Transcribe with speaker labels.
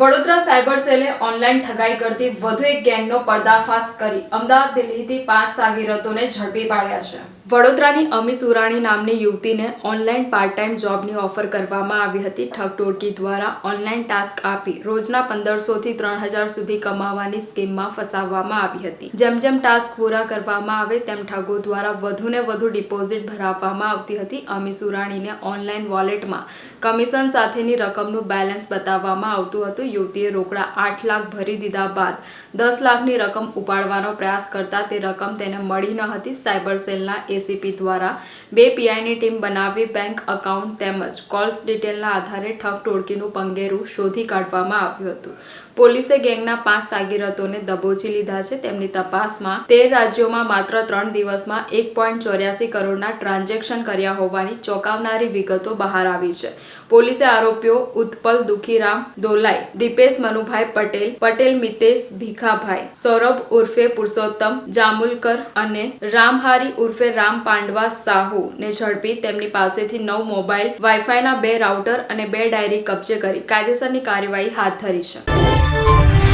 Speaker 1: Vadodara cyber સેલે online ઠગાઈ કરતી વધુ એક ગેંગનો પર્દાફાશ કરી. અમદાવાદ દિલ્હીથી પાંચ સાગીરતોને ઝડપી પાડ્યા છે. વડોદરાની અમી સુરાણી નામની યુવતીને ઓનલાઈન પાર્ટ ટાઈમ જોબની ઓફર કરવામાં આવી હતી. ઠગ દ્વારા ઓનલાઈન ટાસ્ક આપી રોજના પંદરસોથી ત્રણ હજાર સુધી કમાવાની સ્કીમમાં ફસાવવામાં આવી હતી. જેમ જેમ ટાસ્ક પૂરા કરવામાં આવે તેમ ઠગો દ્વારા વધુને વધુ ડિપોઝિટ ભરાવવામાં આવતી હતી. અમી સુરાણીને ઓનલાઈન વોલેટમાં કમિશન સાથેની રકમનું બેલેન્સ બતાવવામાં આવતું હતું. યુવતીએ રોકડા આઠ લાખ ભરી દીધા બાદ દસ લાખની રકમ ઉપાડવાનો પ્રયાસ કરતા તે રકમ તેને મળી ન હતી. સાયબર સેલના એસીપી દ્વારા બે પીઆઈની ટીમ બનાવી બેંક અકાઉન્ટ તેમજ કોલ્સ ડિટેલના આધારે ઠગ ટોળકીનું પંગેરું શોધી કાઢવામાં આવ્યું હતું. પોલીસે ગેંગના પાંચ સાગીરતોને દબોચી લીધા છે. તેમની તપાસમાં તેર રાજ્યોમાં માત્ર ત્રણ દિવસમાં એક પોઈન્ટ ચોર્યાસી કરોડના ટ્રાન્ઝેક્શન કર્યા હોવાની ચોંકાવનારી વિગતો બહાર આવી છે. પોલીસે આરોપીઓ ઉત્પલ દુખીરામ દોલાઈ, દીપેશ મનુભાઈ પટેલ પટેલ મિતેશ ભીખાભાઈ, સૌરભ ઉર્ફે પુરુષોત્તમ, જામુલકર અને રામહારી ઉર્ફે રામ પાંડવા સાહુ ને ઝડપી તેમની પાસેથી નવ મોબાઈલ વાઈફાઈના બે રાઉટર અને બે ડાયરી કબજે કરી કાયદેસરની કાર્યવાહી હાથ ધરી છે.